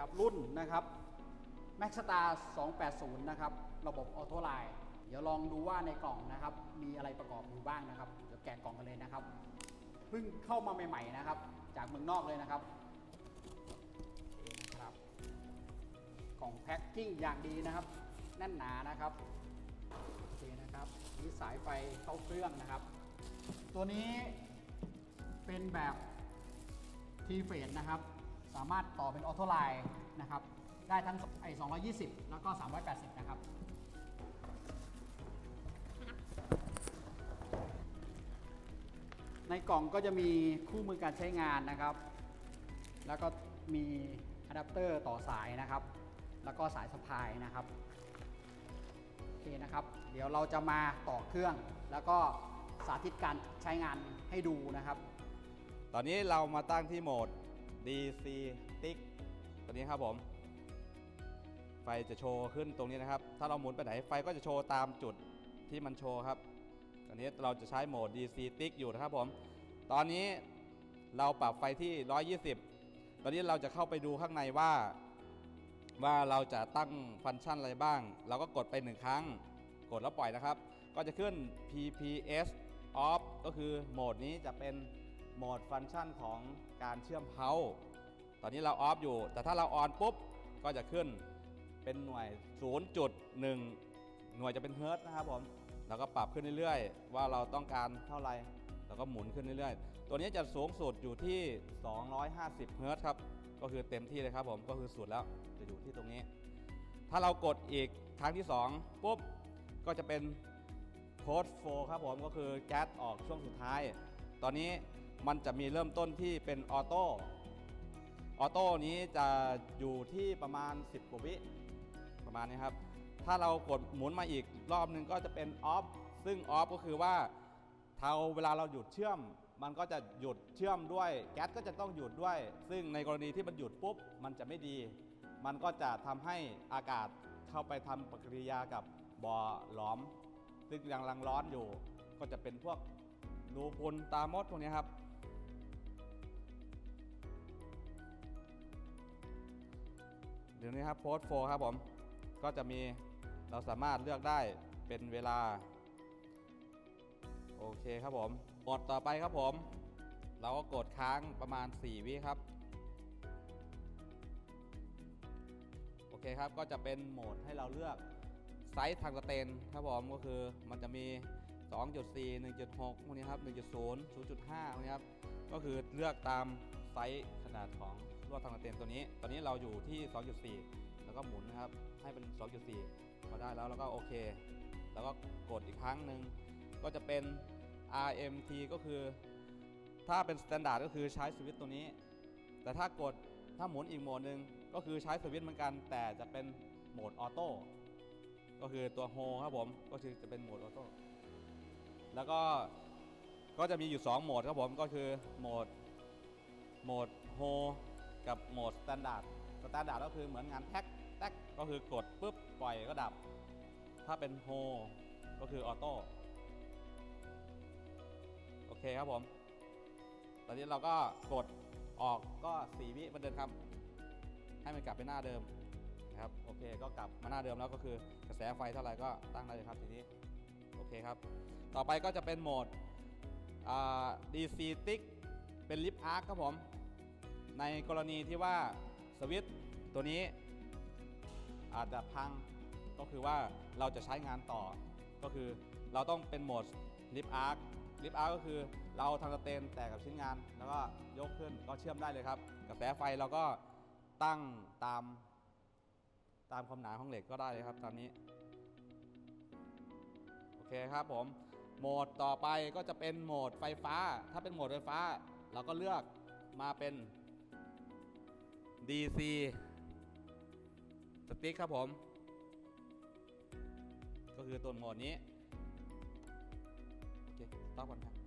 นะครับ รุ่นนะครับ Max Star 280 นะครับ ระบบออโต้ไลน์เดี๋ยวลองดูว่าในกล่องนะครับ มีอะไรประกอบอยู่บ้างนะครับ เดี๋ยวแกะกล่องกันเลยนะครับ เพิ่งเข้ามาใหม่ๆนะครับ จากเมืองนอกเลยนะครับโอเคนะครับกล่องแพ็คกิ้งอย่างดีนะครับ แน่นหนานะครับโอเคนะครับนี่สายไฟเข้าเครื่องนะครับ ตัวนี้เป็นแบบทีเฟสนะครับ สามารถต่อเป็นออโต้ไลน์นะครับได้ทั้งไอ220 แล้วก็ 380 นะครับในกล่องก็จะมีคู่มือการใช้งานนะครับ แล้วก็มีอะแดปเตอร์ต่อสายนะครับ แล้วก็สายสะพายนะครับ โอเคนะครับ เดี๋ยวเราจะมาต่อเครื่อง แล้วก็สาธิตการใช้งานให้ดูนะครับ ตอนนี้เรามาตั้งที่โหมด DC Stick ตัวนี้ครับผม ไฟจะโชว์ขึ้นตรงนี้นะครับ ถ้าเราหมุนไปไหนไฟก็จะโชว์ตามจุดที่มันโชว์ครับตอนนี้เราจะใช้โหมด DC Stick อยู่นะครับผม ตอนนี้เราปรับไฟที่ 120 ตอนนี้เราจะเข้าไปดูข้างในว่า ว่าเราจะตั้งฟังก์ชันอะไรบ้าง เราก็กดไปหนึ่งครั้ง กดแล้วปล่อยนะครับ ก็จะขึ้น PPS off ก็คือโหมดนี้จะเป็น โหมดฟังก์ชันของการเชื่อมเพาตอนนี้เราออฟอยู่ แต่ถ้าเราออนปุ๊บก็จะขึ้นเป็นหน่วย 0.1 หน่วยจะเป็นเฮิร์ตนะครับผม แล้วก็ปรับขึ้นเรื่อยๆ ว่าเราต้องการเท่าไหร่ แล้วก็หมุนขึ้นเรื่อยๆ ตัวนี้จะสูงสุดอยู่ที่ 250 เฮิร์ตครับ ก็คือเต็มที่เลยครับผม ก็คือสุดแล้ว จะอยู่ที่ตรงนี้ ถ้าเรากดอีกครั้งที่ 2 ปุ๊บ ก็จะเป็นโค้ดโฟครับผม ก็คือแก๊สออกช่วงสุดท้าย ตอนนี้ มันจะมีเริ่มต้นที่เป็นออโต้ออโต้นี้จะอยู่ที่ประมาณ 10กว่าวิประมาณนี้ครับ ถ้าเรากดหมุนมาอีกรอบหนึงก็จะเป็นออฟซึ่งออฟก็คือว่าเทาเวลาเราหยุดเชื่อม มันก็จะหยุดเชื่อมด้วยแก๊สก็จะต้องหยุดด้วย ซึ่งในกรณีที่มันหยุดปุ๊บ มันจะไม่ดี มันก็จะทำให้อากาศเข้าไปทำปฏิกิริยากับบ่อหลอม ซึ่งยังรังร้อนอยู่ ก็จะเป็นพวกรูพุนตามดพวกนี้ครับ เดี๋ยวนี้ครับโพสโฟครับผมก็จะมีเราสามารถเลือกได้เป็นเวลา โอเคครับผมกดต่อไปครับผม เราก็กดค้างประมาณ 4 วิครับ โอเคครับก็จะเป็นโหมดให้เราเลือกไซส์ทางสเตนครับผมก็คือมันจะมี 2.4 1.6พวกนี้ครับ 1.0 0.5พวกนี้ครับ ก็คือเลือกตามไซส์ขนาดของ ลวดทางสเตนตัวนี้ ตอนนี้เราอยู่ที่ 2.4 แล้วก็หมุนนะครับ ให้เป็น 2.4 พอได้แล้วแล้วก็โอเค แล้วก็กดอีกครั้งหนึ่ง ก็จะเป็น RMT ก็คือ ถ้าเป็นสแตนดาร์ดก็คือใช้สวิตตัวนี้ แต่ถ้ากดถ้าหมุนอีกโหมดหนึ่งก็คือใช้สวิตเหมือนกัน แต่จะเป็นโหมดออโต้ ก็คือตัวโฮครับผม ก็คือจะเป็นโหมดออโต้ แล้วก็ก็จะมีอยู่ 2 โหมดครับผม ก็คือโหมดโหมดโฮ กับโหมดสแตนดาร์ดสแตนดาร์ดก็คือเหมือนงานแท็กแท็กก็คือกดปุ๊บปล่อยก็ดับ ถ้าเป็นโฮก็คือออโต้โอเคครับผม ตอนนี้เราก็กดออกก็4วิเหมันเดิมครับ ให้มันกลับไปหน้าเดิมนะครับโอเคก็กลับมาหน้าเดิมแล้วก็คือกระแสไฟเท่าไหร่ก็ตั้งได้เลยครับทีนี้โอเคครับ ต่อไปก็จะเป็นโหมดอ่า DC Stick เป็นลิฟอาร์คครับผม ในกรณีที่ว่าสวิตตัวนี้อาจจะพังก็คือว่าเราจะใช้งานต่อ ก็คือเราต้องเป็นโหมดลิฟอาร์คลิฟอาร์คก็คือเราทำสเตนแตกกับชิ้นงาน แล้วก็ยกขึ้นก็เชื่อมได้เลยครับกระแสไฟเราก็ตั้งตามตามความหนาของเหล็กก็ได้เลยครับตอนนี้โอเคครับผมโหมดต่อไปก็จะเป็นโหมดไฟฟ้า ถ้าเป็นโหมดไฟฟ้า เราก็เลือกมาเป็น DC สติ๊กครับผม ก็คือตัวโหมดนี้ โอเคต้อปก่อนครับ